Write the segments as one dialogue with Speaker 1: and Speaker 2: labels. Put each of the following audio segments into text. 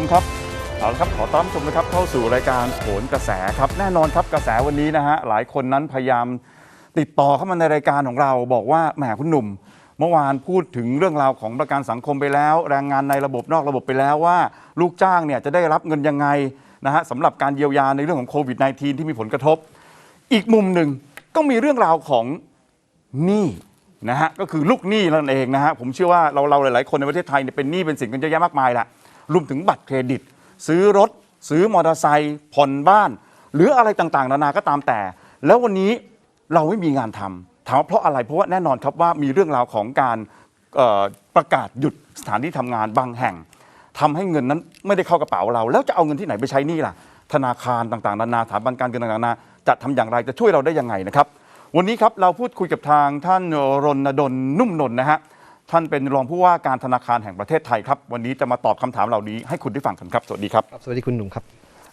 Speaker 1: ผู้ชมครับเอาละครับขอต้อนรับผู้ชมนะครับเข้าสู่รายการโหนกระแสครับแน่นอนครับกระแสวันนี้นะฮะหลายคนนั้นพยายามติดต่อเข้ามาในรายการของเราบอกว่าแหมคุณหนุ่ม เมื่อวานพูดถึงเรื่องราวของประกันสังคมไปแล้ว แรงงานในระบบนอกระบบไปแล้วว่า ลูกจ้างเนี่ยจะได้รับเงินยังไงนะฮะสำหรับการเยียวยาในเรื่องของโควิด -19 ที่มีผลกระทบ อีกมุมหนึ่งก็มีเรื่องราวของหนี้นะฮะก็คือลูกหนี้นั่นเองนะฮะผมเชื่อว่าเราเราหลาย ๆ คนในประเทศไทยเนี่ยเป็นหนี้เป็นสินกันเยอะแยะมากมายแหละ รวมถึงบัตรเครดิต ซื้อรถ ซื้อมอเตอร์ไซค์ผ่อนบ้าน หรืออะไรต่างๆ นานาก็ตามแต่ แล้ววันนี้เราไม่มีงานทำถามว่าเพราะอะไรเพราะว่าแน่นอนครับว่ามีเรื่องราวของการประกาศหยุดสถานที่ทำงานบางแห่งทำให้เงินนั้นไม่ได้เข้ากระเป๋าเรา แล้วจะเอาเงินที่ไหนไปใช้นี้ล่ะ ธนาคารต่างๆ นานาสถาบันการเงินต่างๆนานาจะทำอย่างไรจะช่วยเราได้ยังไงนะครับ วันนี้ครับเราพูดคุยกับทางท่านรณดลนุ่มนนท์นะฮะ ท่านเป็นรองผู้ว่าการธนาคารแห่งประเทศไทยครับ วันนี้จะมาตอบคำถามเหล่านี้ให้คุณได้ฟังกันครับ สวัสดีครับ
Speaker 2: ครับสวัสดีคุณหนุ่มครับ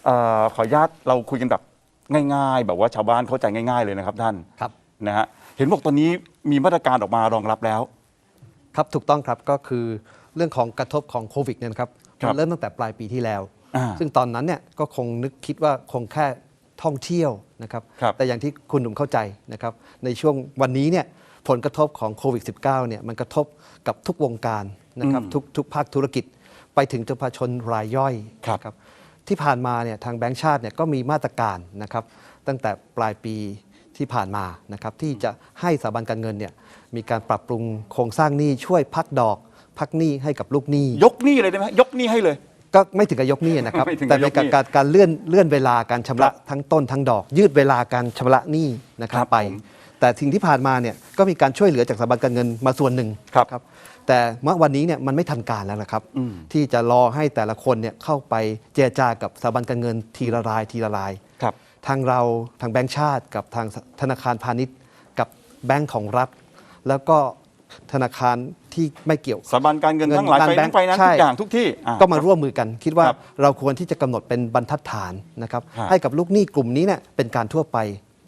Speaker 1: เออขออนุญาตเราคุยกันแบบง่าย ๆ แบบว่าชาวบ้านเข้าใจง่าย ๆเลยนะครับท่าน
Speaker 2: ครับ
Speaker 1: นะฮะเห็นบอกตอนนี้มีมาตรการออกมารองรับแล้ว
Speaker 2: ครับถูกต้องครับก็คือเรื่องของกระทบของโควิดเนี่ยนะครับ
Speaker 1: ครับ
Speaker 2: มันเริ่มตั้งแต่ปลายปีที่แล้ว
Speaker 1: อ่า
Speaker 2: ซึ่งตอนนั้นเนี่ยก็คงนึกคิดว่าคงแค่ท่องเที่ยวนะครับ
Speaker 1: ครับ
Speaker 2: แต่อย่างที่คุณหนุ่มเข้าใจนะครับในช่วงวันนี้เนี่ย ผลกระทบของโควิด -19 เนี่ยมันกระทบกับทุกวงการนะครับทุกทุกภาคธุรกิจ ไปถึงประชาชนรายย่อย
Speaker 1: ครับ
Speaker 2: นะที่ผ่านมาเนี่ยทางแบงก์ชาติเนี่ยก็มีมาตรการนะครับ ตั้งแต่ปลายปีที่ผ่านมานะครับที่จะให้สถาบันการเงินเนี่ยมีการปรับปรุงโครงสร้างหนี้ช่วยพักดอกพักหนี้ให้กับลูกหนี้
Speaker 1: ยกหนี้เลยได้ไหมยกหนี้ให้เลย
Speaker 2: ก็ไม่ถึงกับยกหนี้นะครับ
Speaker 1: ไม่ถึงกับ
Speaker 2: แต่เป็น
Speaker 1: ยกหนี้
Speaker 2: การการการเลื่อนเลื่อนเวลาการชำ
Speaker 1: ครั
Speaker 2: ระ
Speaker 1: บ
Speaker 2: ทั้งต้นทั้งดอก ยืดเวลาการชำระหนี้นะครับ
Speaker 1: ครับ
Speaker 2: ไป
Speaker 1: ผม
Speaker 2: แต่สิ่งที่ผ่านมาเนี่ยก็มีการช่วยเหลือจากสถาบันการเงินมาส่วนหนึ่ง
Speaker 1: ครับ
Speaker 2: แต่เมื่อวันนี้เนี่ยมันไม่ทันการแล้วนะครับ
Speaker 1: อืม
Speaker 2: ที่จะรอให้แต่ละคนเนี่ยเข้าไปเจรจากับสถาบันการเงินทีละรายทีละราย
Speaker 1: ครับ
Speaker 2: ทางเราทางแบงก์ชาติ กับทางธนาคารพาณิชย์ กับแบงก์ของรัฐ แล้วก็ธนาคารที่ไม่เกี่ยว
Speaker 1: สถาบันการเงิน
Speaker 2: เงิน
Speaker 1: ทั้งหลาย
Speaker 2: การ
Speaker 1: ไฟ
Speaker 2: แบ
Speaker 1: แน
Speaker 2: ง
Speaker 1: น
Speaker 2: ค์
Speaker 1: ซ์ไฟแนนซ์
Speaker 2: ใช่
Speaker 1: ทุกอย่างทุกที่อะ
Speaker 2: ก็มาร่วมมือกันคิดว่า
Speaker 1: ครับ
Speaker 2: เราควรที่จะกำหนดเป็นบรรทัดฐานนะครับ
Speaker 1: ฮะ
Speaker 2: ให้กับลูกหนี้กลุ่มนี้เนี่ยเป็นการทั่วไป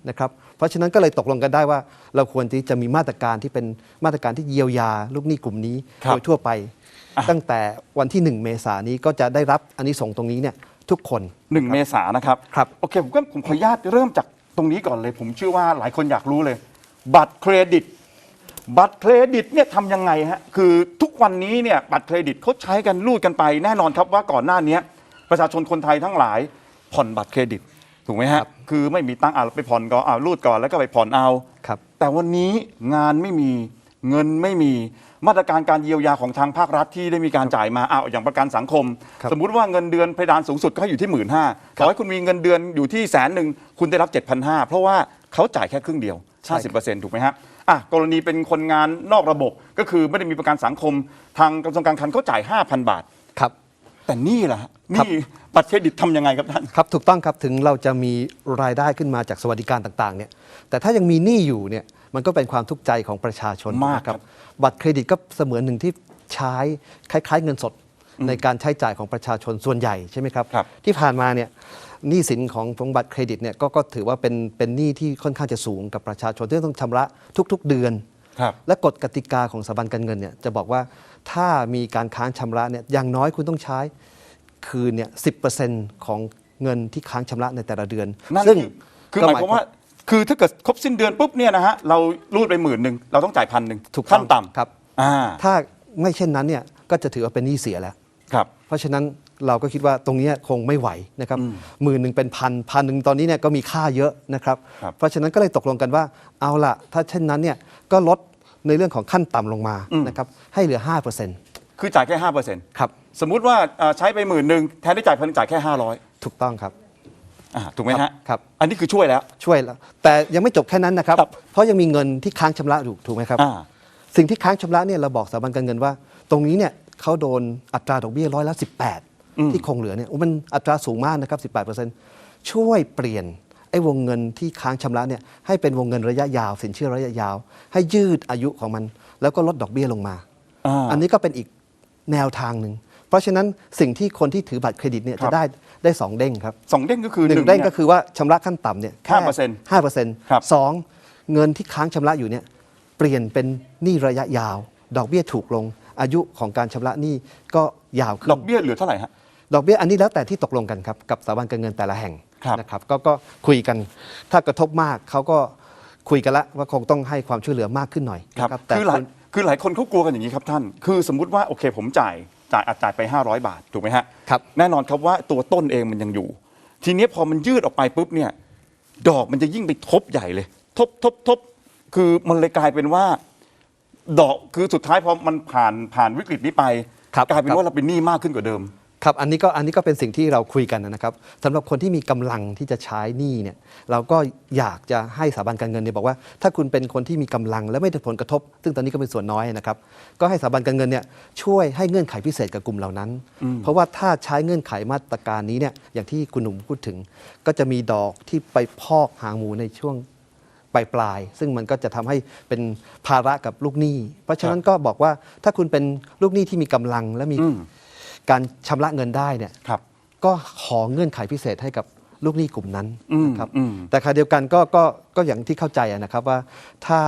Speaker 2: นะครับ เพราะฉะนั้นก็เลยตกลงกันได้ว่า เราควรที่จะมีมาตรการที่เป็นมาตรการที่เยียวยาลูกหนี้กลุ่มนี้
Speaker 1: ครับ
Speaker 2: โดยทั่วไป
Speaker 1: อะ
Speaker 2: ตั้งแต่วันที่ 1 เมษายนนี้ก็จะได้รับอันนี้ส่งส์ตรงนี้เนี่ยทุกคน
Speaker 1: หนึ่งเมษายนนะครับ
Speaker 2: ครับ
Speaker 1: โอเคผมก็ผมขออนุญาตเริ่มจากตรงนี้ก่อนเลย ผมเชื่อว่าหลายคนอยากรู้เลย บัตรเครดิต บัตรเครดิตเนี่ยทำยังไงฮะคือทุกวันนี้เนี่ยบัตรเครดิตเขาใช้กันรูดกันไป แน่นอนครับว่าก่อนหน้านี้ประชาชนคนไทยทั้งหลายผ่อนบัตรเครดิต ถูกไหมฮะ
Speaker 2: ครับ
Speaker 1: คือไม่มีตังค์อะไปผ่อนก็อ่ารูดก่อนแล้วก็ไปผ่อนเอา
Speaker 2: ครับ
Speaker 1: แต่วันนี้งานไม่มีเงินไม่มีมาตรการการเยียวยาของทางภาครัฐที่ได้มีการจ่ายมาอ้าวอย่างประกันสังคม
Speaker 2: ครับ
Speaker 1: สมมุติว่าเงินเดือนเพดานสูงสุดก็ให้อยู่ที่หมื่นห้าต่อให้คุณมีเงินเดือนอยู่ที่แสนหนึ่งคุณได้รับ7,500เพราะว่าเขาจ่ายแค่ครึ่งเดียว50%ถูกไหมฮะอะกรณีเป็นคนงานนอกระบบก็คือไม่ได้มีประกันสังคม ทางกระทรวงการคลังเขาจ่าย 5,000 บาท
Speaker 2: ครับ
Speaker 1: แต่นี่ล่ะฮะ
Speaker 2: ครับ
Speaker 1: นี่บัตรเครดิตทำยังไงครับท่าน
Speaker 2: ครับถูกต้องครับถึงเราจะมีรายได้ขึ้นมาจากสวัสดิการต่างๆเนี่ยแต่ถ้ายังมีหนี้อยู่เนี่ยมันก็เป็นความทุกข์ใจของประชาชน
Speaker 1: มาก
Speaker 2: นะครับ บัตรเครดิตก็เสมือนหนึ่งที่ใช้คล้ายๆ เงินสดในการใช้จ่ายของประชาชนส่วนใหญ่ใช่ไหมครับ
Speaker 1: ครับ
Speaker 2: ที่ผ่านมาเนี่ยหนี้สินของของบัตรเครดิตเนี่ยก็ก็ถือว่าเป็นเป็นหนี้ที่ค่อนข้างจะสูงกับประชาชนที่ต้องชำระทุก ๆ เดือน
Speaker 1: ครับ
Speaker 2: และกฎกติกาของสถาบันการเงินเนี่ยจะบอกว่าถ้ามีการค้างชำระเนี่ยอย่างน้อยคุณต้องใช้คืนเนี่ยสิของเงินที่ค้างชำระในแต่ละเดือน
Speaker 1: นั่น
Speaker 2: ซึ่ง
Speaker 1: คือคือหมายความว่าคือถ้าเกิดครบสิ้นเดือนปุ๊บเนี่ยนะฮะเรารูดไปหมื่นหนึ่งเราต้องจ่ายพันหนึ่ง
Speaker 2: ถูกต้อง
Speaker 1: ขั้นต่ำ
Speaker 2: ครับ
Speaker 1: อ่า
Speaker 2: ถ้าไม่เช่นนั้นเนี่ยก็จะถือว่าเป็นหนี้เสียแล้ว
Speaker 1: ครับ
Speaker 2: เพราะฉะนั้นเราก็คิดว่าตรงเนี้ยคงไม่ไหวนะครับ
Speaker 1: อืม
Speaker 2: หมื่นหนึ่งเป็นพันพันหนึ่งตอนนี้เนี่ยก็มีค่าเยอะนะครับ
Speaker 1: ครับ
Speaker 2: เพราะฉะนั้นก็เลยตกลงกันว่าเอาละถ้าเช่นนั้นเนี่ยก็ลด ในเรื่องของขั้นต่ำลงมานะครับให้เหลือ 5%
Speaker 1: คือจ่ายแค่ห้าเปอร์เซ็นต์
Speaker 2: ครับ
Speaker 1: สมมุติว่าเอ่อใช้ไปหมื่นหนึ่งแทนที่จ่ายพันจ่ายแค่ห้าร้อย
Speaker 2: ถูกต้องครับ
Speaker 1: อ่าถูกไหม
Speaker 2: ครั
Speaker 1: ฮะ
Speaker 2: บครับ
Speaker 1: อันนี้คือช่วยแล้ว
Speaker 2: ช่วยแล้ว แต่ยังไม่จบแค่นั้นนะครับ
Speaker 1: ครับ
Speaker 2: เพราะยังมีเงินที่ค้างชำระอยู่ถูกไหมครับ
Speaker 1: อ่า
Speaker 2: สิ่งที่ค้างชำระเนี่ยเราบอกสถาบันการเงินว่า ตรงนี้เนี่ยเขาโดนอัตราดอกเบี้ยร้อยละ
Speaker 1: อืม
Speaker 2: 18 ที่คงเหลือเนี่ยโอ้มันอัตราสูงมากนะครับ 18%ช่วยเปลี่ยน ไอ้วงเงินที่ค้างชำระเนี่ยให้เป็นวงเงินระยะยาว สินเชื่อระยะยาว ให้ยืดอายุของมัน แล้วก็ลดดอกเบี้ยลงมา
Speaker 1: อ่า
Speaker 2: อันนี้ก็เป็นอีกแนวทางหนึ่งเพราะฉะนั้นสิ่งที่คนที่ถือบัตรเครดิตเนี่ย
Speaker 1: ครั
Speaker 2: จะ
Speaker 1: บ
Speaker 2: ได้ได้สองเด้งครับ
Speaker 1: สองเด้งก็คือ
Speaker 2: หนึ่ง
Speaker 1: ย
Speaker 2: เด้งก็คือว่าชำระขั้นต่ำเนี่ยแค่
Speaker 1: 5%
Speaker 2: ห้าเปอร์เซ็นต์
Speaker 1: ครับ
Speaker 2: สองเงินที่ค้างชำระอยู่เนี่ยเปลี่ยนเป็นหนี้ระยะยาว ดอกเบี้ยถูกลง อายุของการชำระหนี้ก็ยาวขึ้
Speaker 1: ดอนกเบี้ยเหลือเท่าไหร่ฮะ
Speaker 2: ดอกเบี้ยอันนี้แล้วแต่ที่ตกลงกันครับกับสถาบันการเงินแต่ละแห่ง
Speaker 1: ครับ
Speaker 2: นะครับก็ก็คุยกันถ้ากระทบมากเขาก็คุยกันละว่าคงต้องให้ความช่วยเหลือมากขึ้นหน่อย
Speaker 1: ครับ
Speaker 2: นะแต่
Speaker 1: คือหลาย
Speaker 2: ณ
Speaker 1: คือหลายคนเขากลัวกันอย่างนี้ครับท่าน คือสมมุติว่าโอเคผมจ่ายจ่ายอาจจ่ายไป 500 บาทถูกไหมฮะ
Speaker 2: ครับ
Speaker 1: แน่นอนครับว่าตัวต้นเองมันยังอยู่ ทีนี้พอมันยืดออกไปปุ๊บเนี่ยดอกมันจะยิ่งไปทบใหญ่เลย ทบทบทบคือมันเลยกลายเป็นว่า ดอกคือสุดท้ายพอมันผ่านผ่านวิกฤตนี้ไป
Speaker 2: ครับ
Speaker 1: กลายเป็น
Speaker 2: ครับ
Speaker 1: ว่าเราเป็นหนี้มากขึ้นกว่าเดิม
Speaker 2: ครับอันนี้ก็อันนี้ก็เป็นสิ่งที่เราคุยกันนะครับสำหรับคนที่มีกำลังที่จะใช้หนี้เนี่ยเราก็อยากจะให้สถาบันการเงินเนี่ยบอกว่า ถ้าคุณเป็นคนที่มีกำลังและไม่ได้ผลกระทบ ซึ่งตอนนี้ก็เป็นส่วนน้อยนะครับ ก็ให้สถาบันการเงินเนี่ยช่วยให้เงื่อนไขพิเศษกับกลุ่มเหล่านั้น เพราะว่าถ้าใช้เงื่อนไขมาตรการนี้เนี่ยอย่างที่คุณหนุ่มพูดถึง ก็จะมีดอกที่ไปพอกหางหมูในช่วงปลายปลายๆซึ่งมันก็จะทำให้เป็นภาระกับลูกหนี้ เพราะฉะนั้นก็บอกว่าถ้าคุณเป็นลูกหนี้ที่มีกำลังและมี
Speaker 1: อืม
Speaker 2: การชำระเงินได้เนี่ย
Speaker 1: ครับ
Speaker 2: ก็ขอเงื่อนไขพิเศษให้กับลูกหนี้กลุ่มนั้น
Speaker 1: อืม
Speaker 2: นะครับ
Speaker 1: อืม
Speaker 2: แต่ขณะเดียวกันก็ก็ก็อย่างที่เข้าใจอะนะครับว่าถ้า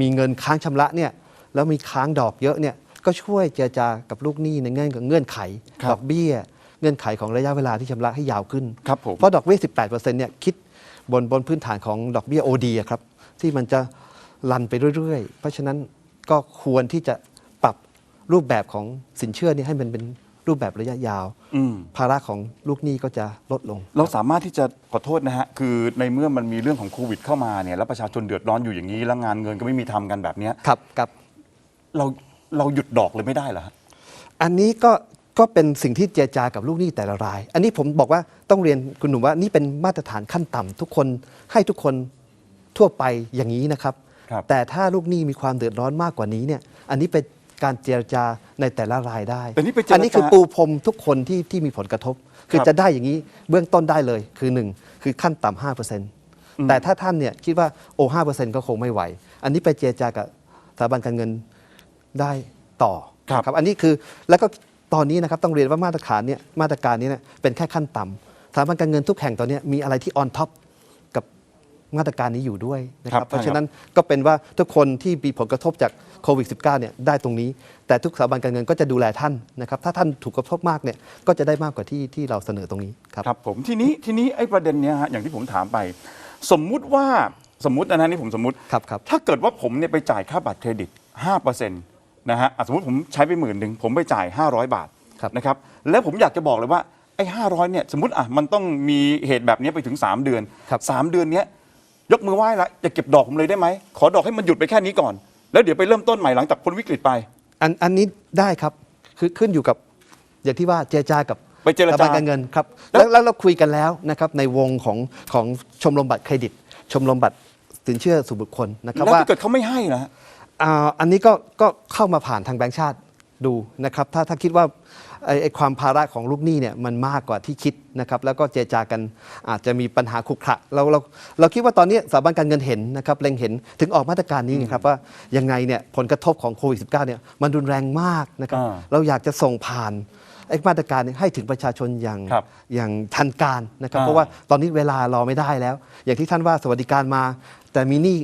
Speaker 2: มีเงินค้างชำระเนี่ยแล้วมีค้างดอกเยอะเนี่ยก็ช่วยเจรจากับลูกหนี้ในเงื่อนเงื่อนไข
Speaker 1: ครับ
Speaker 2: ดอกเบี้ย เงื่อนไขของระยะเวลาที่ชำระให้ยาวขึ้น
Speaker 1: ครับผม
Speaker 2: เพราะดอกเบี้ย 18%เนี่ยคิดบนบนพื้นฐานของดอกเบี้ย OD อะครับที่มันจะรันไปเรื่อย ๆ เพราะฉะนั้นก็ควรที่จะปรับรูปแบบของสินเชื่อนี่ให้มันเป็น รูปแบบระยะยาว
Speaker 1: อืม
Speaker 2: ภาระของลูกหนี้ก็จะลดลง
Speaker 1: เราสามารถที่จะขอโทษนะฮะ คือในเมื่อมันมีเรื่องของโควิดเข้ามาเนี่ยแล้วประชาชนเดือดร้อนอยู่อย่างนี้ แล้วงานเงินก็ไม่มีทำกันแบบเนี้ย
Speaker 2: ครับครับ
Speaker 1: เราเราหยุดดอกเลยไม่ได้เหรอฮะ
Speaker 2: อันนี้ก็ก็เป็นสิ่งที่เจรจากับลูกหนี้แต่ละราย อันนี้ผมบอกว่าต้องเรียนคุณหนุ่มว่านี่เป็นมาตรฐานขั้นต่ำทุกคนให้ทุกคนทั่วไปอย่างนี้นะครับ
Speaker 1: ครับ
Speaker 2: แต่ถ้าลูกหนี้มีความเดือดร้อนมากกว่านี้เนี่ย อันนี้เป็นการเจรจา ในแต่ละรายได้
Speaker 1: แต่นี่ไปเจรจา
Speaker 2: อันนี้คือปูพรมทุกคนที่ที่มีผลกระทบ คือ
Speaker 1: ครับ
Speaker 2: จะได้อย่างนี้เบื้องต้นได้เลยคือหนึ่งคือขั้นต่ำห้าเปอร์เซ็นต์แต่ถ้าท่านเนี่ยคิดว่าโอ้ห้าเปอร์เซ็นต์ก็คงไม่ไหว อันนี้ไปเจรจากับสถาบันการเงินได้ต่อ
Speaker 1: ครับ
Speaker 2: ครับอันนี้คือแล้วก็ตอนนี้นะครับต้องเรียนว่ามาตรฐานเนี่ยมาตรการนี้เนี่ยเป็นแค่ขั้นต่ำสถาบันการเงินทุกแห่งตอนนี้มีอะไรที่ออนท็อปกับ มาตรการนี้อยู่ด้วยนะค
Speaker 1: ครั
Speaker 2: รั
Speaker 1: บบ
Speaker 2: เพราะฉะนั้นก็เป็นว่าทุกคนที่มีผลกระทบจากโควิด -19 เนี่ยได้ตรงนี้ แต่ทุกสถาบันการเงินก็จะดูแลท่านนะครับ ถ้าท่านถูกกระทบมากเนี่ยก็จะได้มากกว่าที่ที่เราเสนอตรงนี้ครับ
Speaker 1: ครับผมทีนี้ทีนี้ไอ้ประเด็นเนี้ยฮะอย่างที่ผมถามไป สมมุติว่าสมมุตินะฮะนี่ผมสมมุติ
Speaker 2: ครับครับ
Speaker 1: ถ้าเกิดว่าผมเนี่ยไปจ่ายค่าบัตรเครดิต5%นะฮะอะสมมติผมใช้ไปหมื่นหนึ่งผมไปจ่าย 500 บาท
Speaker 2: ครับ
Speaker 1: นะครับแล้วผมอยากจะบอกเลยว่าไอ้500เนี่ยสมมติอะมันต้องมีเหตุแบบนี้ไปถึง 3 เดือน
Speaker 2: ครับ
Speaker 1: 3 เดือนเนี้ย ยกมือไหว้ละอย่าเก็บดอกผมเลยได้ไหมขอดอกให้มันหยุดไปแค่นี้ก่อน แล้วเดี๋ยวไปเริ่มต้นใหม่หลังจากพ้นวิกฤตไป
Speaker 2: อันอันนี้ได้ครับคือขึ้นอยู่กับอย่างที่ว่าเจรจากับ
Speaker 1: ไปเจรจา
Speaker 2: สถาบันการเงินครับ
Speaker 1: แล้
Speaker 2: แล้ววแล้วเราคุยกันแล้วนะครับในวงของของชมรมบัตรเครดิต ชมรมบัตรสินเชื่อส่วนบุคคลนะครับ
Speaker 1: แล้ว
Speaker 2: ว่า
Speaker 1: ถ้าเกิดเขาไม่ให้นะฮะ
Speaker 2: อ่าอันนี้ก็ก็เข้ามาผ่านทางแบงก์ชาติดูนะครับ ถ้าถ้าคิดว่าไอ้ไอ้ความภาระของลูกหนี้เนี่ยมันมากกว่าที่คิดนะครับแล้วก็เจรจากันอาจจะมีปัญหาขรุขระเราเราเราคิดว่าตอนนี้สถาบันการเงินเห็นนะครับเล็งเห็นถึงออกมาตรการนี้ไงครับว่ายังไงเนี่ยผลกระทบของโควิด -19 เนี่ยมันรุนแรงมากนะครับ
Speaker 1: อ่า
Speaker 2: เราอยากจะส่งผ่านไอ้มาตรการนี้ให้ถึงประชาชนอย่าง
Speaker 1: ครับ
Speaker 2: อย่างทันการนะครับ
Speaker 1: อ่า
Speaker 2: เพราะว่าตอนนี้เวลารอไม่ได้แล้ว อย่างที่ท่านว่าสวัสดิการมา แต่มีหนี้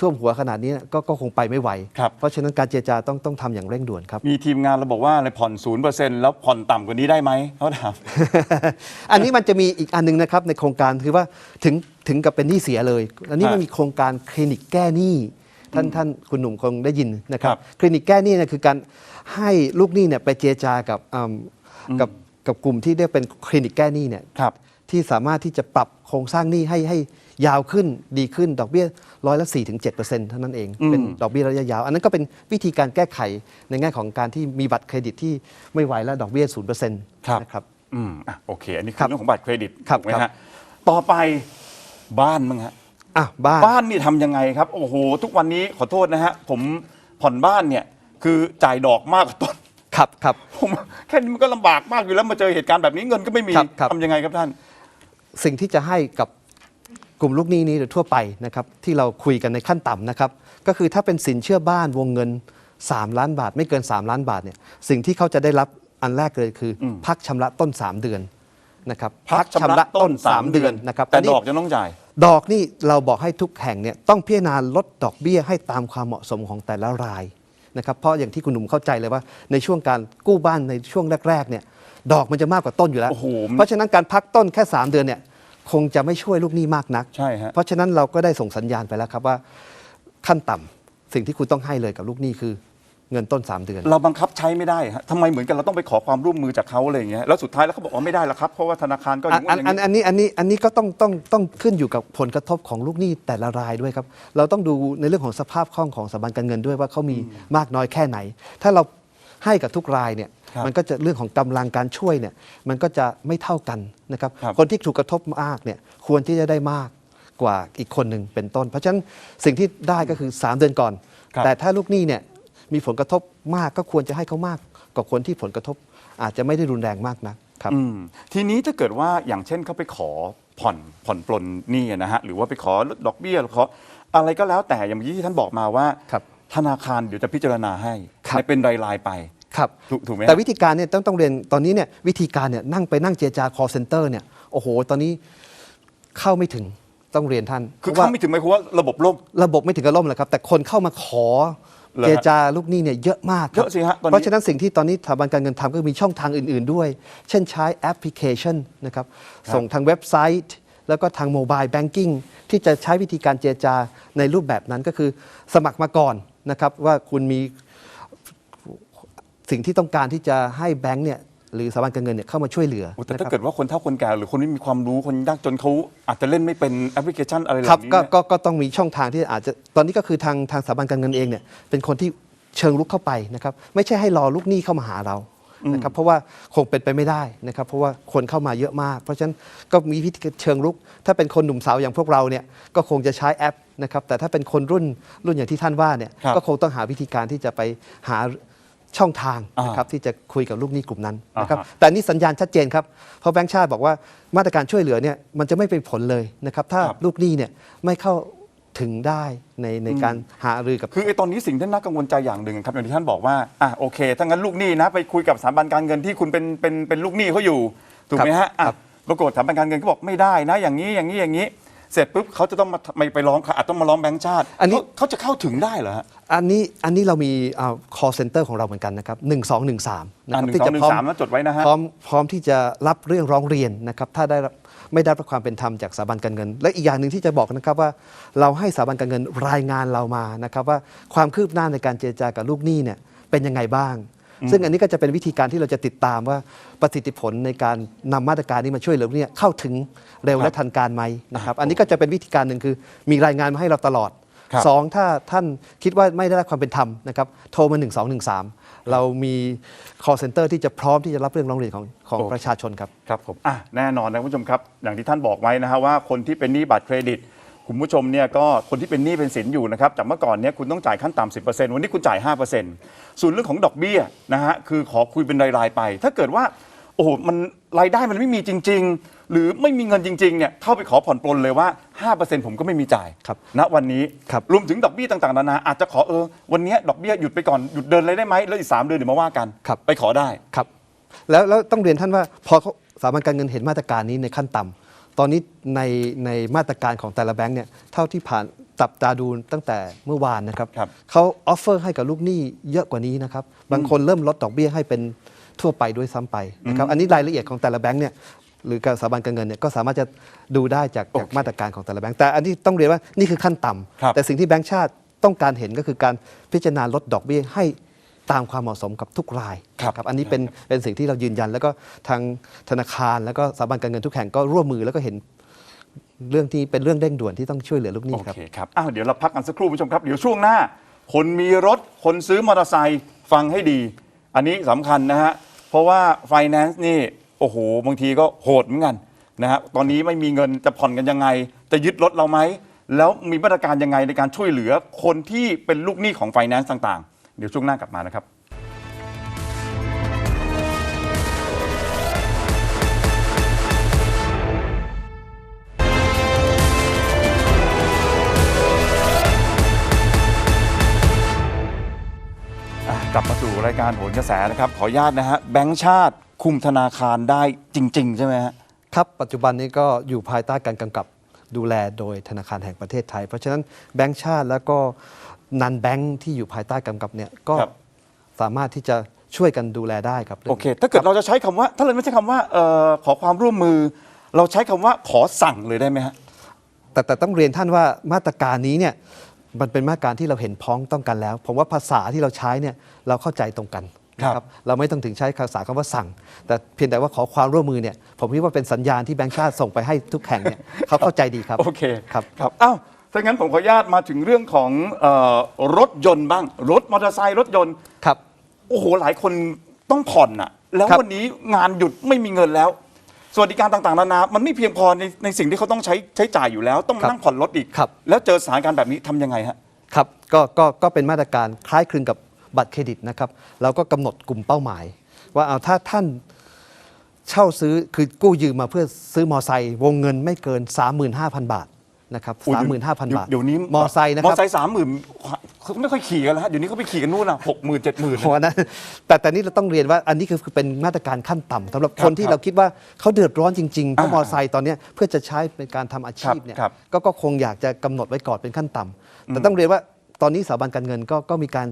Speaker 2: ท่วมหัวขนาดนี้เนี่ยก็ก็คงไปไม่ไหว
Speaker 1: ครับ
Speaker 2: เพราะฉะนั้นการเจรจาต้องต้องทำอย่างเร่งด่วนครับ
Speaker 1: มีทีมงานเราบอกว่าอะไรผ่อนศูนย์เปอร์เซ็นต์แล้วผ่อนต่ำกว่านี้ได้ไหมเขาถาม
Speaker 2: อันนี้มันจะมีอีกอันหนึงนะครับในโครงการคือว่าถึงถึงกับเป็นหนี้เสียเลย อันนี้
Speaker 1: ฮะ
Speaker 2: มันมีโครงการคลินิกแก้หนี้ท่านท่านคุณหนุ่มคงได้ยินนะครั
Speaker 1: ครับ บ
Speaker 2: คลินิกแก้หนี้เนี่ยคือการให้ลูกหนี้เนี่ยไปเจรจากับอืมกับกับกลุ่มที่เรียกเป็นคลินิกแก้หนี้เนี่ย
Speaker 1: ครับ
Speaker 2: ที่สามารถที่จะปรับโครงสร้างหนี้ให้ให้ ยาวขึ้นดีขึ้นดอกเบี้ยร้อยละ4ถึง7เท่านั้นเอง
Speaker 1: อืม
Speaker 2: เป็นดอกเบี้ยระยะยาว อันนั้นก็เป็นวิธีการแก้ไขในแง่ของการที่มีบัตรเครดิตที่ไม่ไหวแล้วดอกเบี้ยศูนย์เปอร์เซ็นต์
Speaker 1: ครับ
Speaker 2: นะครับ
Speaker 1: อืมอะโอเค อันนี้
Speaker 2: ค
Speaker 1: คื
Speaker 2: รั
Speaker 1: อบเรื่องของบัตรเครดิต
Speaker 2: ครับ
Speaker 1: ถูกไหม
Speaker 2: ครั
Speaker 1: ฮะ
Speaker 2: บ
Speaker 1: ต่อไปบ้านมั้งฮะ
Speaker 2: อะบ้าน
Speaker 1: บ้านนี่ทำยังไงครับ โอ้โห ทุกวันนี้ขอโทษนะฮะ ผมผ่อนบ้านเนี่ยคือจ่ายดอกมากกว่าต้น
Speaker 2: ครับครับ
Speaker 1: ผมแค่นี้มันก็ลำบากมากอยู่แล้วมาเจอเหตุการณ์แบบนี้เงินก็ไม่มี
Speaker 2: ครับครับ
Speaker 1: ทำยังไงครับท่าน
Speaker 2: สิ่งที่จะให้กับก ลุ่มลูกหนี้นี้โดยทั่วไปนะครับที่เราคุยกันในขั้นต่ำนะครับก็คือถ้าเป็นสินเชื่อบ้านวงเงิน 3 ล้านบาท ไม่เกิน 3 ล้านบาทเนี่ยสิ่งที่เขาจะได้รับอันแรกเลยคืออ
Speaker 1: ม
Speaker 2: พักชำระต้น 3 เดือนนะครับ
Speaker 1: พักชำระต้นสามเดือน
Speaker 2: นะครับ
Speaker 1: แต่
Speaker 2: นนี้
Speaker 1: ดอกจะต้องจ่าย
Speaker 2: ดอกนี่เราบอกให้ทุกแห่งเนี่ยต้องพิจารณาลดดอกเบี้ยให้ตามความเหมาะสมของแต่ละรายนะครับเพราะอย่างที่คุณหนุ่มเข้าใจเลยว่า ในช่วงการกู้บ้านในช่วงแรกๆเนี่ยดอกมันจะมากกว่าต้นอยู่แล้ว
Speaker 1: โอ้โห
Speaker 2: เพราะฉะนั้นการพักต้นแค่ 3 เดือนเนี่ย คงจะไม่ช่วยลูกหนี้มากนัก
Speaker 1: ใช่ฮะ
Speaker 2: เพราะฉะนั้นเราก็ได้ส่งสัญญาณไปแล้วครับว่า ขั้นต่ำสิ่งที่คุณต้องให้เลยกับลูกหนี้คือ เงินต้น 3 เดือน
Speaker 1: เราบังคับใช้ไม่ได้ฮะทำไมเหมือนกันเราต้องไปขอความร่วมมือจากเขาอะไรอย่างเงี้ยแล้วสุดท้ายแล้วเขาบอกว่าไม่ได้แล้วครับ เพราะว่าธนาคารก็อ
Speaker 2: อั
Speaker 1: ย่านงนู้
Speaker 2: อั
Speaker 1: น
Speaker 2: น
Speaker 1: อย่าง
Speaker 2: อัน
Speaker 1: นี้
Speaker 2: อันนี้อันนี้อันนี้ก็ต้องต้องต้องขึ้นอยู่กับผลกระทบของลูกหนี้แต่ละรายด้วยครับ เราต้องดูในเรื่องของสภาพคล่องของสถาบันการเงินด้วยว่าเขามีมากน้อยแค่ไหน ถ้าเราให้กับทุกรายเนี่ย
Speaker 1: ครับ
Speaker 2: มันก็จะเรื่องของกำลังการช่วยเนี่ยมันก็จะไม่เท่ากันนะครับ
Speaker 1: ครับ
Speaker 2: คนที่ถูกกระทบมากเนี่ยควรที่จะได้มากกว่าอีกคนหนึ่งเป็นต้น เพราะฉะนั้นสิ่งที่ได้ก็คือ 3 เดือนก่อน
Speaker 1: ครับ
Speaker 2: แต่ถ้าลูกหนี้เนี่ยมีผลกระทบมากก็ควรจะให้เขามากกว่าคนที่ผลกระทบ อาจจะไม่ได้รุนแรงมากนะครับ
Speaker 1: อืมทีนี้ถ้าเกิดว่าอย่างเช่นเขาไปขอผ่อนผ่อนปลนหนี้อะนะฮะหรือว่าไปขอลดดอกเบี้ยหรือขออะไรก็แล้วแต่อย่างเมื่อกี้ที่ท่านบอกมาว่า
Speaker 2: ครับ
Speaker 1: ธนาคารเดี๋ยวจะพิจารณาให้
Speaker 2: ครับ
Speaker 1: ให้เป็นรายๆไป
Speaker 2: ครับ
Speaker 1: ถูกถูกไหมฮะ
Speaker 2: แต่วิธีการเนี่ยต้องต้องเรียนตอนนี้เนี่ยวิธีการเนี่ยนั่งไปนั่งเจรจา call center เนี่ยโอ้โห ตอนนี้เข้าไม่ถึงต้องเรียนท่าน
Speaker 1: คือ
Speaker 2: พระว่
Speaker 1: เขาไม่ถึงไหมายความว่าระบบล่ม
Speaker 2: ระบบไม่ถึงกับล่มเลยครับ แต่คนเข้ามาขอ
Speaker 1: เหรอฮะ
Speaker 2: เจรจาลูกหนี้เนี่ยเยอะมากค
Speaker 1: เย
Speaker 2: รับ
Speaker 1: อะสิฮะตอนนี้
Speaker 2: เพราะฉะนั้นสิ่งที่ตอนนี้สถาบันการเงินทำก็มีช่องทางอื่น ๆด้วย เช่นใช้แอปพลิเคชันนะครับส่งทางเว็บไซต์ แล้วก็ทางโมบายแบงกิ้งที่จะใช้วิธีการเจรจาในรูปแบบนั้นก็คือสมัครมาก่อนนะครับว่าคุณมี สิ่งที่ต้องการที่จะให้แบงก์เนี่ยหรือสถาบันการเงินเนี่ยเข้ามาช่วยเหลือ
Speaker 1: โอ้แต่
Speaker 2: นะค
Speaker 1: ถ้า
Speaker 2: รับ
Speaker 1: เกิดว่าคนเฒ่าคนแก่หรือคนที่มีความรู้คนยากจนเขาอาจจะเล่นไม่เป็นแอปพลิเคชันอะไรเห
Speaker 2: ครับ
Speaker 1: ล่านี้
Speaker 2: ก็
Speaker 1: เนี่ย
Speaker 2: ก็ก็ต้องมีช่องทางที่อาจจะตอนนี้ก็คือทางทางสถาบันการเงินเองเนี่ยเป็นคนที่เชิงลุกเข้าไปนะครับไม่ใช่ให้รอลูกหนี้เข้ามาหาเรานะครับเพราะว่าคงเป็นไปไม่ได้นะครับเพราะว่าคนเข้ามาเยอะมาก เพราะฉะนั้นก็มีวิธีเชิงลุก ถ้าเป็นคนหนุ่มสาวอย่างพวกเราเนี่ยก็คงจะใช้แอปนะครับแต่ถ้าเป็นคนรุ่นรุ่นอย่างที่ท่านว่าเนี่ย
Speaker 1: ครับ
Speaker 2: ก็คงต้องหาวิธีการที่จะไปหา ช่องทาง
Speaker 1: อ่าน
Speaker 2: นะครับที่จะคุยกับลูกหนี้กลุ่มนั้นนะครับ
Speaker 1: อ่าฮะ
Speaker 2: แต่นี่สัญญาณชัดเจนครับเพราะแบงก์ชาติบอกว่ามาตรการช่วยเหลือเนี่ยมันจะไม่เป็นผลเลยนะครับถ้า
Speaker 1: ครับ
Speaker 2: ลูกหนี้เนี่ยไม่เข้าถึงได้ในในการหารือกับ
Speaker 1: คือไอ้ตอนนี้สิ่งที่น่ากังวลใจอย่างหนึ่งครับอย่างที่ท่านบอกว่าอะโอเคถ้างั้นลูกหนี้นะไปคุยกับสถาบันการเงินที่คุณเป็นเป็นเป็นลูกหนี้เขาอยู่ถูกไหมฮะอะ
Speaker 2: ครับ
Speaker 1: ปรากฏสถาบันการเงินก็บอกไม่ได้นะ อย่างนี้อย่างนี้อย่างนี้ เสร็จปุ๊บเขาจะต้องมาไปไปร้องอาจต้องมาร้องแบงก์ชาติ
Speaker 2: อันนี้
Speaker 1: เขาเขาจะเข้าถึงได้เหรอฮะ
Speaker 2: อันนี้อันนี้เรามีอ่า call center ของเราเหมือนกันนะครับ 1213 นะค
Speaker 1: อ่า
Speaker 2: รับ
Speaker 1: หนึ่ง
Speaker 2: ที่
Speaker 1: สอง
Speaker 2: จะ
Speaker 1: หนึ่
Speaker 2: พร้อม
Speaker 1: งสามนะจดไว้นะฮะ
Speaker 2: พร้อมพร้อมที่จะรับเรื่องร้องเรียนนะครับ ถ้าได้รับไม่ได้รับความเป็นธรรมจากสถาบันการเงิน และอีกอย่างหนึ่งที่จะบอกนะครับว่า เราให้สถาบันการเงินรายงานเรามานะครับว่าความคืบหน้าในการเจรจากับลูกหนี้เนี่ยเป็นยังไงบ้าง ซึ่งอันนี้ก็จะเป็นวิธีการที่เราจะติดตามว่าประสิทธิผลในการนำมาตรการนี้มาช่วยเหลือลูกหนี้เข้าถึงเร็วและทันการไหมนะครับ อันนี้ก็จะเป็นวิธีการหนึ่งคือมีรายงานมาให้เราตลอด
Speaker 1: ครับ
Speaker 2: สองถ้าท่านคิดว่าไม่ได้รับความเป็นธรรมนะครับโทรมา 1213 เรามี call center ที่จะพร้อมที่จะรับเรื่องร้องเรียนของของ
Speaker 1: โอเค
Speaker 2: ประชาชนครับ
Speaker 1: ครับผมอะแน่นอนนะคุณผู้ชมครับ อย่างที่ท่านบอกไว้นะฮะว่าคนที่เป็นหนี้บัตรเครดิตคุณผู้ชมเนี่ยก็คนที่เป็นหนี้เป็นสินอยู่นะครับจากเมื่อก่อนเนี่ยคุณต้องจ่ายขั้นต่ำสิวันนี้คุณจ่าย 5%ส่วนเรื่องของดอกเบี้ยนะฮะคือขอคุยเป็นรายๆไป ถ้าเกิดว่าโอ้โหมันรายได้มันไม่มีจริงๆ หรือไม่มีเงินจริงๆเนี่ยเข้าไปขอผ่อนปลนเลยว่า 5%ผมก็ไม่มีจ่าย
Speaker 2: ครับ
Speaker 1: ณวันนี้
Speaker 2: ครับ
Speaker 1: รวมถึงดอกเบี้ยต่างๆนานาอาจจะขอเออวันเนี้ยดอกเบี้ยหยุดไปก่อนหยุดเดินเลยได้ไหมแล้วอีกสามเดือนเดี๋ยวมาว่ากัน
Speaker 2: ครับ
Speaker 1: ไปขอได้
Speaker 2: ครับแล้วแล้วต้องเรียนท่านว่าพอเขาสถาบันการเงินเห็นมาตรการนี้ในขั้นต่ำตอนนี้ในในมาตรการของแต่ละแบงก์เนี่ยเท่าที่ผ่านจับตาดูตั้งแต่เมื่อวานนะครับ
Speaker 1: ครับ
Speaker 2: เขาออฟเฟอร์ให้กับลูกหนี้เยอะกว่านี้นะครับบางคนเริ่มลดดอกเบี้ยให้เป็นทั่วไปด้วยซ้ำไปนะครับอันนี้รายละเอียดของแต่ละแบงก์เนี่ย หรือกับสถาบันการเงินเนี่ยก็สามารถจะดูได้จากจาก
Speaker 1: โอเค
Speaker 2: มาตรการของแต่ละแบงก์แต่อันนี้ต้องเรียนว่านี่คือขั้นต่ำ
Speaker 1: ครับ
Speaker 2: แต่สิ่งที่แบงก์ชาติต้องการเห็นก็คือการพิจารณาลดดอกเบี้ยให้ตามความเหมาะสมกับทุกราย
Speaker 1: ครับ
Speaker 2: นะอันนี้เป็นเป็นสิ่งที่เรายืนยัน แล้วก็ทางธนาคารแล้วก็สถาบันการเงินทุกแห่งก็ร่วมมือแล้วก็เห็นเรื่องที่เป็นเรื่องเร่งด่วนที่ต้องช่วยเหลือลูกหนี้
Speaker 1: โอ
Speaker 2: ครับ
Speaker 1: เคครับ อ้าว เดี๋ยวเราพักกันสักครู่คุณผู้ชมครับ เดี๋ยวช่วงหน้า คนมีรถ คนซื้อมอเตอร์ไซค์ฟังให้ดี อันนี้สำคัญนะฮะ เพราะว่าไฟแนนซ์นี่ โอ้โหบางทีก็โหดเหมือนกันนะฮะตอนนี้ไม่มีเงินจะผ่อนกันยังไง จะยึดรถเราไหมแล้วมีมาตรการยังไงในการช่วยเหลือคนที่เป็นลูกหนี้ของไฟแนนซ์ต่างๆ เดี๋ยวช่วงหน้ากลับมานะครับกลับมาสู่รายการโหนกระแสนะครับ ขออนุญาตนะฮะแบงก์ชาติ คุมธนาคารได้จริง ๆ ใช่ไหมฮะ
Speaker 2: ครับปัจจุบันนี้ก็อยู่ภายใต้การกำกับดูแลโดยธนาคารแห่งประเทศไทย เพราะฉะนั้นแบงก์ชาติแล้วก็นันแบงก์ที่อยู่ภายใต้กำกับเนี่ยก็
Speaker 1: ครับ
Speaker 2: สามารถที่จะช่วยกันดูแลได้ครับรื่อง
Speaker 1: โอเค ถ้าเกิดเราจะใช้คำว่า ถ้าเราไม่ใช้คำว่าเอ่อขอความร่วมมือ เราใช้คำว่าขอสั่งเลยได้ไหมฮะ
Speaker 2: แต่แต่ต้องเรียนท่านว่ามาตรการนี้เนี่ยมันเป็นมาตรการที่เราเห็นพ้องต้องกันแล้ว ผมว่าภาษาที่เราใช้เนี่ยเราเข้าใจตรงกัน นะครับเราไม่ต้องถึงใช้ภาษาคำว่าสั่ง แต่เพียงแต่ว่าขอความร่วมมือเนี่ยผมคิดว่าเป็นสัญญาณที่แบงค์ชาติส่งไปให้ทุกแห่งเนี่ยเขาเข้าใจดีครับ
Speaker 1: โอเค
Speaker 2: ครับ
Speaker 1: ครับอ้าวถ้างั้นผมขออนุญาตมาถึงเรื่องของเออรถยนต์บ้าง รถมอเตอร์ไซค์รถยนต์
Speaker 2: ครับ
Speaker 1: โอ้โหหลายคนต้องผ่อนอะแล้ว
Speaker 2: ครับ
Speaker 1: วันนี้งานหยุดไม่มีเงินแล้วสวัสดิการต่างๆนานา มันไม่เพียงพอในในสิ่งที่เขาต้องใช้ใช้จ่ายอยู่แล้ว ต้องมานั่งผ่อนรถอีก
Speaker 2: ครับ
Speaker 1: แล้วเจอสถานการณ์แบบนี้ทำยังไงฮะ
Speaker 2: ครับ ก็ ก็ ก็เป็นมาตรการคล้ายคลึงกับ บัตรเครดิตนะครับเราก็กำหนดกลุ่มเป้าหมาย ว่าเอาถ้าท่านเช่าซื้อคือกู้ยืมมาเพื่อซื้อมอไซค์วงเงินไม่เกิน 35,000 บาทนะครับ
Speaker 1: อุ๊ย
Speaker 2: 35,000บาท
Speaker 1: เดี๋ยวนี้
Speaker 2: มอไซค์นะ
Speaker 1: ม
Speaker 2: ค
Speaker 1: อ
Speaker 2: รับ
Speaker 1: ไซค์สามหมื่นเขาไม่ค่อยขี่กันแล้วฮะเดี๋ยวนี้เขาไปขี่กันนู่นอะหกหมื่นเจ็ดหมื่น
Speaker 2: เพราะว่านั้นแต่แต่นี่เราต้องเรียนว่าอันนี้คือคือเป็นมาตรการขั้นต่ำสำหรับ
Speaker 1: ครับ
Speaker 2: คนที่
Speaker 1: ครับ
Speaker 2: เราคิดว่าเขาเดือดร้อนจริงๆเพราะ
Speaker 1: อ่าม
Speaker 2: อไซค์ตอนเนี้ยเพื่อจะใช้เป็นการทำอาชีพเนี่ย
Speaker 1: ครับ
Speaker 2: ก็ก็คงอยากจะกำหนดไว้ก่อนเป็นขั้นต่ำแต่ต้องเรียนว่า ตอนนี้สถาบันการเงินก็ก็มีการ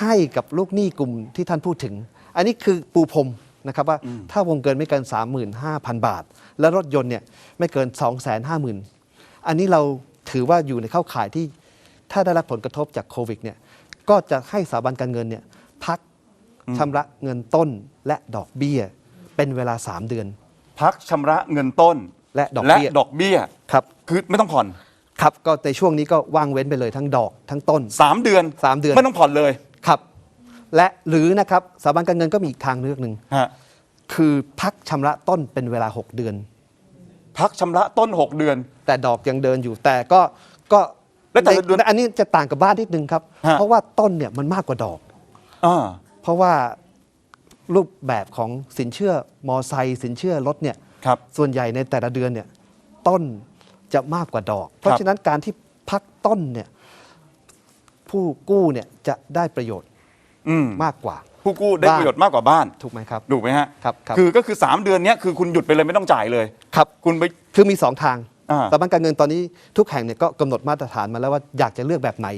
Speaker 2: ให้กับลูกหนี้กลุ่มที่ท่านพูดถึง อันนี้คือปูพรมนะครับว่าถ้าวงเกินไม่เกิน 35,000 บาท และรถยนต์เนี่ยไม่เกิน 250,000 อันนี้เราถือว่าอยู่ในเข้าข่ายที่ถ้าได้รับผลกระทบจากโควิดเนี่ยก็จะให้สถาบันการเงินเนี่ยพักชำระเงินต้นและดอกเบี้ย เป็นเวลา 3 เดือน
Speaker 1: พักชำระเงินต้น
Speaker 2: และดอก
Speaker 1: และ
Speaker 2: เบี้ย
Speaker 1: ดอกเบี้ย
Speaker 2: ครับ
Speaker 1: คือไม่ต้องผ่อน
Speaker 2: ครับก็ในช่วงนี้ก็ว่างเว้นไปเลยทั้งดอกทั้งต้น
Speaker 1: สามเดือน
Speaker 2: สามเดือน
Speaker 1: ไม่ต้องผ่อนเลย
Speaker 2: ครับ และหรือนะครับสถาบันการเงินก็มีอีกทางเลือกหนึ่ง
Speaker 1: ฮะ
Speaker 2: คือพักชำระต้นเป็นเวลา 6 เดือน
Speaker 1: พักชำระต้น 6 เดือน
Speaker 2: แต่ดอกยังเดินอยู่แต่ก็ก็
Speaker 1: แล้วแต่ละเดือน
Speaker 2: อันนี้จะต่างกับบ้านนิดนึงครับ
Speaker 1: ฮะ
Speaker 2: เพราะว่าต้นเนี่ยมันมากกว่าดอก
Speaker 1: อ่า
Speaker 2: เพราะว่ารูปแบบของสินเชื่อมอไซค์สินเชื่อรถเนี่ย
Speaker 1: ครับ
Speaker 2: ส่วนใหญ่ในแต่ละเดือนเนี่ยต้น จะมากกว่าดอก เพราะฉะนั้นการที่พักต้นเนี่ยผู้กู้เนี่ยจะได้ประโยชน์
Speaker 1: อืม
Speaker 2: มากกว่า
Speaker 1: ผู้กู้ได้
Speaker 2: บ้าน
Speaker 1: ประโยชน์มากกว่าบ้าน
Speaker 2: ถูกไหมครับ
Speaker 1: ถูกไหมฮะ
Speaker 2: ครับครับ
Speaker 1: คือก็คือ 3 เดือนเนี้ยคือคุณหยุดไปเลยไม่ต้องจ่ายเลย
Speaker 2: ครับ
Speaker 1: คุณไป
Speaker 2: คือมีสองทาง
Speaker 1: อ่า
Speaker 2: สถาบันการเงินตอนนี้ทุกแห่งเนี่ยก็กำหนดมาตรฐานมาแล้วว่าอยากจะเลือกแบบไหน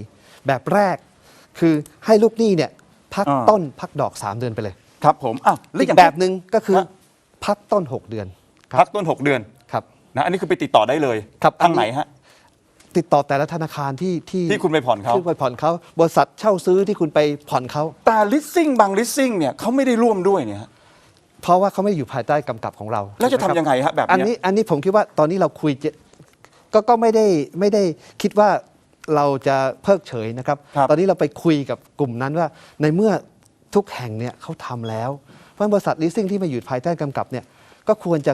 Speaker 2: แบบแรก คือให้ลูกหนี้เนี่ยพัก
Speaker 1: อ่า
Speaker 2: ต้นพักดอก 3 เดือนไปเลย
Speaker 1: ครับผมอ้าวล้ว
Speaker 2: อีก
Speaker 1: ย่าง
Speaker 2: แบบหนึ่งก็คือ
Speaker 1: ฮะ
Speaker 2: พักต้น 6 เดือนครับ
Speaker 1: พักต้น 6 เดือน
Speaker 2: ครับ
Speaker 1: นะอันนี้คือไปติดต่อได้เลย
Speaker 2: ครับ
Speaker 1: ทางไหน
Speaker 2: อันนี้
Speaker 1: ฮะ
Speaker 2: ติดต่อแต่ละธนาคารที่ที่
Speaker 1: ที่คุณไปผ่อนเขา
Speaker 2: ที่ไปผ่อนเขาบริษัทเช่าซื้อที่คุณไปผ่อนเขา
Speaker 1: แต่ลิสซิ่งบางลิสซิ่งเนี่ยเขาไม่ได้ร่วมด้วยเนี่ยฮะ
Speaker 2: เพราะว่าเขาไม่ได้อยู่ภายใต้กำกับของเรา
Speaker 1: แล้วจะ
Speaker 2: ถูกหมครับ
Speaker 1: ทำยังไงฮะแบบ
Speaker 2: อัน
Speaker 1: เนี้
Speaker 2: นี้
Speaker 1: ย
Speaker 2: อันนี้ผมคิดว่าตอนนี้เราคุยเจก็ก็ไม่ได้ไม่ได้คิดว่าเราจะเพิกเฉยนะครับ
Speaker 1: ครับ
Speaker 2: ตอนนี้เราไปคุยกับกลุ่มนั้นว่า ในเมื่อทุกแห่งเนี่ยเขาทำแล้วเพราะฉะนั้นบริษัทลิสซิ่งที่มาอยู่ภายใต้กำกับเนี่ยก็ควรจะ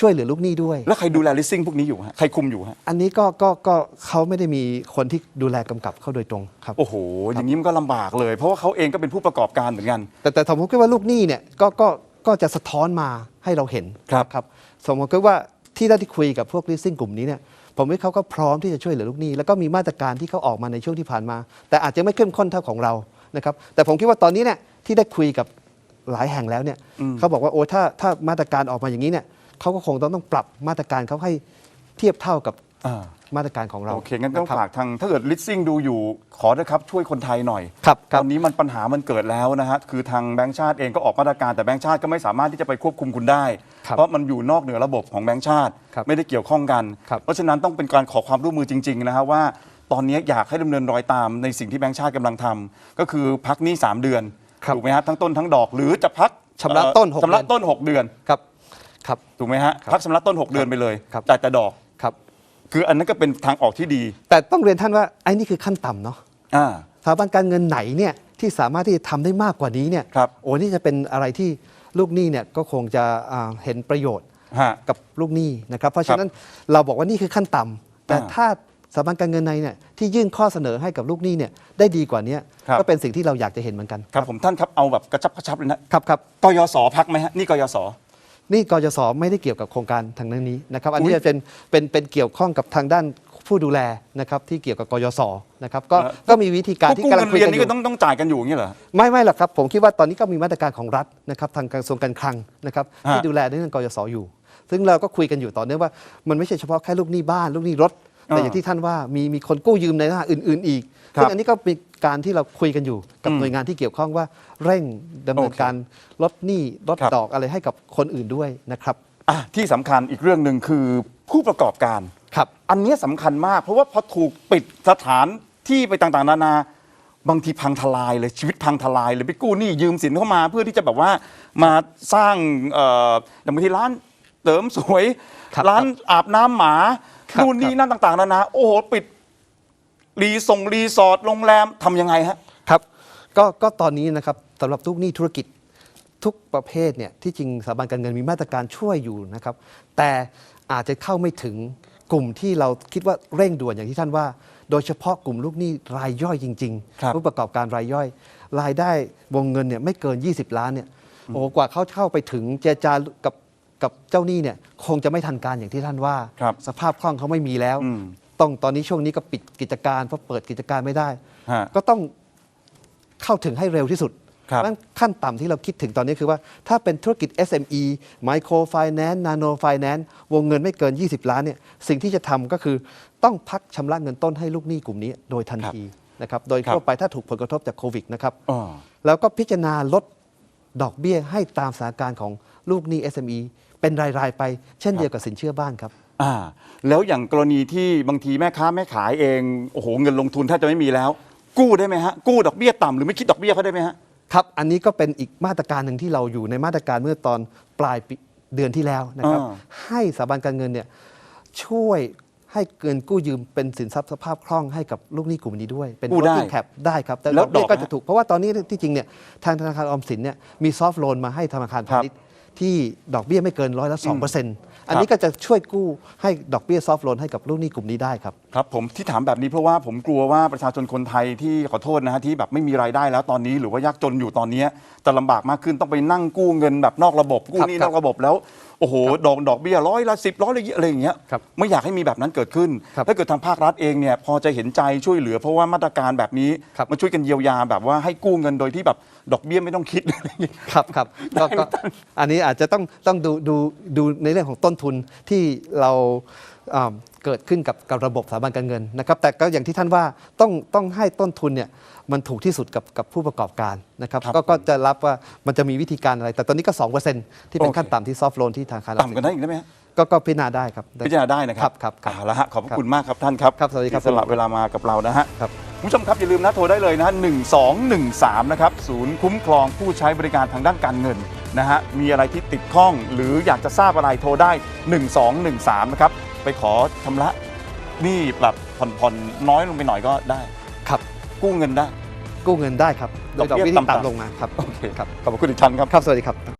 Speaker 2: ช่วยเหลือลูกหนี้ด้วย
Speaker 1: แล้วใครดูแลลิสซิ่งพวกนี้อยู่ฮะใครคุมอยู่ฮะ
Speaker 2: อันนี้ก็ก็ก็เขาไม่ได้มีคนที่ดูแลกำกับเขาโดยตรงครับ
Speaker 1: โอ้โห อย่างนี้มันก็ลำบากเลย เพราะว่าเขาเองก็เป็นผู้ประกอบการเหมือนกัน
Speaker 2: แต่แต่ผมคิดว่าลูกหนี้เนี่ยก็ก็ก็จะสะท้อนมาให้เราเห็น
Speaker 1: ครับ
Speaker 2: ครับสมมติว่าที่ได้ที่คุยกับพวก leasing กลุ่มนี้เนี่ยผมว่าเขาก็พร้อมที่จะช่วยเหลือลูกหนี้แล้วก็มีมาตรการที่เขาออกมาในช่วงที่ผ่านมา แต่อาจจะไม่เข้มข้นเท่าของเรานะครับแต่ผมคิดว่าตอนนี้เนี่ยที่ได้คุยกับหลายแห่งแล้วเนี่ยเขาบอกว่าโอ้ถ้าถ้ามาตรการออกมาอย่างนี้เนี่ย เขาก็คงต้องต้องปรับมาตรการเขาให้เทียบเท่ากับ
Speaker 1: อ่า
Speaker 2: มาตรการของเรา
Speaker 1: โอเค งั้นต้องะ
Speaker 2: ครับ
Speaker 1: ฝากทางถ้าเกิดลิสซิ่งดูอยู่ขอนะครับช่วยคนไทยหน่อย
Speaker 2: ครับค
Speaker 1: ต
Speaker 2: รับ
Speaker 1: อนนี้มันปัญหามันเกิดแล้วนะฮะคือทางแบงก์ชาติเองก็ออกมาตรการแต่แบงก์ชาติก็ไม่สามารถที่จะไปควบคุมคุณได้
Speaker 2: ครับ
Speaker 1: เพราะมันอยู่นอกเหนือระบบของแบงก์ชาติ
Speaker 2: ครับ
Speaker 1: ไม่ได้เกี่ยวข้องกัน
Speaker 2: ครับ
Speaker 1: เพราะฉะนั้นต้องเป็นการขอความร่วมมือจริงๆนะฮะว่า ตอนนี้อยากให้ดำเนินรอยตามในสิ่งที่แบงก์ชาติกำลังทำก็คือพักหนี้สามเดือน
Speaker 2: ครับ
Speaker 1: ถูกไหมฮะทั้งต้นทั้งดอกหรือจะพัก
Speaker 2: ชำระต้นหก
Speaker 1: ชำระ
Speaker 2: เดือน
Speaker 1: ต้นหกเดือน
Speaker 2: ครับ ครับ
Speaker 1: ถูกไหมฮะพักชำระต้นหกเดือนไปเลย
Speaker 2: ครับ
Speaker 1: จ่ายแต่ดอก
Speaker 2: ครับ
Speaker 1: คืออันนั้นก็เป็นทางออกที่ดี
Speaker 2: แต่ต้องเรียนท่านว่าไอ้นี่คือขั้นต่ำเนาะ
Speaker 1: อ่า
Speaker 2: สถาบันการเงินไหนเนี่ยที่สามารถที่จะทำได้มากกว่านี้เนี่ย
Speaker 1: ครับ
Speaker 2: โอ้นี่จะเป็นอะไรที่ลูกหนี้เนี่ยก็คงจะอ่าเห็นประโยชน์
Speaker 1: ฮะ
Speaker 2: กับลูกหนี้นะครับเพราะฉะนั้นเราบอกว่านี่คือขั้นต่ำแต่
Speaker 1: อ่า
Speaker 2: ถ้าสถาบันการเงินในเนี่ยที่ยื่นข้อเสนอให้กับลูกหนี้เนี่ยได้ดีกว่านี้
Speaker 1: ครับ
Speaker 2: ก็เป็นสิ่งที่เราอยากจะเห็นเหมือนกัน
Speaker 1: ครับผมท่านครับเอาแบบกระชับกระชับเลยนะครับ
Speaker 2: ครับ
Speaker 1: กยศพักไหมฮะนี่กยศ
Speaker 2: นี่กยศไม่ได้เกี่ยวกับโครงการทางด้านนี้นะครับ อันนี้
Speaker 1: อุ๊ย
Speaker 2: จะเป็นเป็นเป็นเกี่ยวข้องกับทางด้านผู้ดูแลนะครับที่เกี่ยวกับกยศนะครับก็
Speaker 1: เอ่อ
Speaker 2: ก็มีวิธีการ
Speaker 1: พวก
Speaker 2: ที่
Speaker 1: กู้
Speaker 2: กำลั
Speaker 1: เงิ
Speaker 2: ง
Speaker 1: น
Speaker 2: คุย
Speaker 1: เรียน
Speaker 2: กันอ
Speaker 1: นี่ก็
Speaker 2: ยู่
Speaker 1: ต้องต้องจ่ายกันอยู่อย่างนี้เหรอ
Speaker 2: ไม่ไม่หรอกครับ ผมคิดว่าตอนนี้ก็มีมาตรการของรัฐนะครับทางกระทรวงการคลังนะครับ
Speaker 1: ฮะ
Speaker 2: ที่ดูแลในเรื่องกยศอยู่ ซึ่งเราก็คุยกันอยู่ต่อเนื่องว่ามันไม่ใช่เฉพาะแค่ลูกหนี้บ้านลูกหนี้รถ แต่
Speaker 1: อ่า
Speaker 2: อย่างที่ท่านว่ามีมีคนกู้ยืมในหน้าอื่น ๆ อีก
Speaker 1: ครับ
Speaker 2: ซึ่งอันนี้ก็เป็นการที่เราคุยกันอยู่กับ
Speaker 1: อืม
Speaker 2: หน่วยงานที่เกี่ยวข้องว่าเร่งดำเนิน
Speaker 1: โอเค
Speaker 2: การลดหนี้ลด
Speaker 1: ครับ
Speaker 2: ดอกอะไรให้กับคนอื่นด้วยนะครับ
Speaker 1: อะที่สำคัญอีกเรื่องหนึ่งคือผู้ประกอบการ
Speaker 2: ครับ
Speaker 1: อันเนี้ยสำคัญมาก เพราะว่าพอถูกปิดสถานที่ไปต่างๆ นานา บางทีพังทลายเลยชีวิตพังทลายเลยไปกู้หนี้ยืมสินเข้ามาเพื่อที่จะแบบว่ามาสร้างเอ่ออย่างบางทีร้านเสริมสวย
Speaker 2: ครับ
Speaker 1: ร้านอาบน้ำหมา
Speaker 2: ครับ
Speaker 1: นู่นนี่นั่นต่าง ๆนานาโอ้โหปิด รีส่งรีสอร์ทโรงแรมทำยังไงฮะ
Speaker 2: ครับก็ก็ตอนนี้นะครับสำหรับทุกหนี้ธุรกิจทุกประเภทเนี่ยที่จริงสถาบันการเงินมีมาตรการช่วยอยู่นะครับ แต่อาจจะเข้าไม่ถึงกลุ่มที่เราคิดว่าเร่งด่วนอย่างที่ท่านว่า โดยเฉพาะกลุ่มลูกหนี้รายย่อยจริง
Speaker 1: ครับ
Speaker 2: ผู้ประกอบการรายย่อย รายได้วงเงินเนี่ยไม่เกิน 20 ล้านเนี่ยโอ้โหกว่าเขาเข้าไปถึงเจรจากับ กับเจ้าหนี้เนี่ยคงจะไม่ทันการอย่างที่ท่านว่า
Speaker 1: ครับ
Speaker 2: สภาพคล่องเขาไม่มีแล้ว
Speaker 1: อืม
Speaker 2: ต้องตอนนี้ช่วงนี้ก็ปิดกิจการเพราะเปิดกิจการไม่ได้
Speaker 1: ฮะ
Speaker 2: ก็ต้องเข้าถึงให้เร็วที่สุด
Speaker 1: ครับ
Speaker 2: เพาะฉะนั้นขั้นต่ำที่เราคิดถึงตอนนี้คือว่า ถ้าเป็นธุรกิจ SME Micro Finance Nano Finance วงเงินไม่เกิน 20 ล้านเนี่ยสิ่งที่จะทำก็คือต้องพักชำระเงินต้นให้ลูกหนี้กลุ่มนี้โดยทันทีนะครับโดย
Speaker 1: ครับ
Speaker 2: ทั่วไปถ้าถูกผลกระทบจากโควิดนะครับ
Speaker 1: อ๋อ
Speaker 2: แล้วก็พิจารณาลดดอกเบี้ยให้ตามสถานการณ์ของลูกหนี้ SME เป็นรายๆไป เช่นเดียวกับสินเชื่อบ้านครับ
Speaker 1: อ่าแล้วอย่างกรณีที่บางทีแม่ค้าแม่ขายเองโอ้โหเงินลงทุนแทบจะไม่มีแล้ว กู้ได้ไหมฮะกู้ดอกเบี้ยต่ำหรือไม่คิดดอกเบี้ยเขาได้ไหมฮะ
Speaker 2: ครับ อันนี้ก็เป็นอีกมาตรการหนึ่งที่เราอยู่ในมาตรการเมื่อตอนปลายปีเดือนที่แล้วนะครับ
Speaker 1: อ่า
Speaker 2: ให้สถาบันการเงินเนี่ยช่วยให้เงินกู้ยืมเป็นสินทรัพย์สภาพคล่องให้กับลูกหนี้กลุ่มนี้ด้วย เป็น
Speaker 1: กู้ได้
Speaker 2: working cap ได้ครับ แต่
Speaker 1: แล้
Speaker 2: ด
Speaker 1: ว
Speaker 2: อกเบี้ย
Speaker 1: ดอก
Speaker 2: ก็
Speaker 1: ฮะ
Speaker 2: จะถูก เพราะว่าตอนนี้ที่จริงเนี่ยทางธนาคารออมสินเนี่ยมีซอฟท์โลนมาให้ธนาคารพาณิชย์ ที่ดอกเบี้ยไม่เกินร้อยละสองเปอร์เซ็นต์อันนี้ก็จะช่วยกู้ให้ดอกเบี้ยซอฟท์โลนให้กับลูกหนี้กลุ่มนี้ได้ครับ
Speaker 1: ครับผมที่ถามแบบนี้เพราะว่าผมกลัวว่าประชาชนคนไทยที่ขอโทษนะฮะที่แบบไม่มีรายได้แล้วตอนนี้หรือว่ายากจนอยู่ตอนนี้จะลำบากมากขึ้นต้องไปนั่งกู้เงินแบบนอกระบบกู้หนี้
Speaker 2: ครั
Speaker 1: น
Speaker 2: บ
Speaker 1: อกระบบแล้ว โอ้โหดอกดอกเบี้ยร้อยละสิบร้อยละยี่อะไรอย่างเงี้ย
Speaker 2: ครับ
Speaker 1: ไม่อยากให้มีแบบนั้นเกิดขึ้น
Speaker 2: ครับ
Speaker 1: ถ้าเกิดทางภาครัฐเองเนี่ยพอจะเห็นใจช่วยเหลือ เพราะว่ามาตรการแบบนี้
Speaker 2: ครับ
Speaker 1: มาช่วยกันเยียวยาแบบว่าให้กู้เงินโดยที่แบบดอกเบี้ยไม่ต้องคิดอะไรอย่างเงี้ย
Speaker 2: ครับครับก็ก็อันนี้อาจจะต้องต้องดูดูดูในเรื่องของต้นทุนที่เราอ่าเกิดขึ้นกับกับระบบสถาบันการเงินนะครับ แต่ก็อย่างที่ท่านว่าต้องต้องให้ต้นทุนเนี่ย มันถูกที่สุดกับกับผู้ประกอบการนะครับ
Speaker 1: ครับ
Speaker 2: ก็ก็จะรับว่ามันจะมีวิธีการอะไร แต่ตอนนี้ก็ 2%ที่เป็น
Speaker 1: โอเค
Speaker 2: ขั้นต่ำที่ซอฟท์โลนที่ทางการ
Speaker 1: ต่ำกันได้อีกได้ไหมฮะ
Speaker 2: ก็ก็พิจารณาได้ครับ
Speaker 1: พิจารณาได้นะครับ
Speaker 2: ครับครับ
Speaker 1: เอาละฮะขอบพระคุณมากครับท่านครับ
Speaker 2: ครับสวัสดีครับ
Speaker 1: ที่สละเวลามากับเรานะฮะ
Speaker 2: ครับ
Speaker 1: คุณผู้ชมครับอย่าลืมนะโทรได้เลยนะฮะ1213นะครับศูนย์คุ้มครองผู้ใช้บริการทางด้านการเงินนะฮะมีอะไรที่ติดข้องหรืออยากจะทราบอะไรโทรได้ 1213นะครับไปขอชำระหนี้แบบผ่อนผ่อนน้อยลงไปหน่อยก็ได้
Speaker 2: ครับ
Speaker 1: กู้เงินได้
Speaker 2: กู้เงินได้ครับโดยดอกเบี้ย
Speaker 1: ดอกเบี้ย
Speaker 2: ที่
Speaker 1: ต่ำๆ
Speaker 2: ต่ำลงมาครับ
Speaker 1: โอเค
Speaker 2: ครับ
Speaker 1: ขอบพระคุณอีกครั้งครับ
Speaker 2: ครับสวัสดีครับ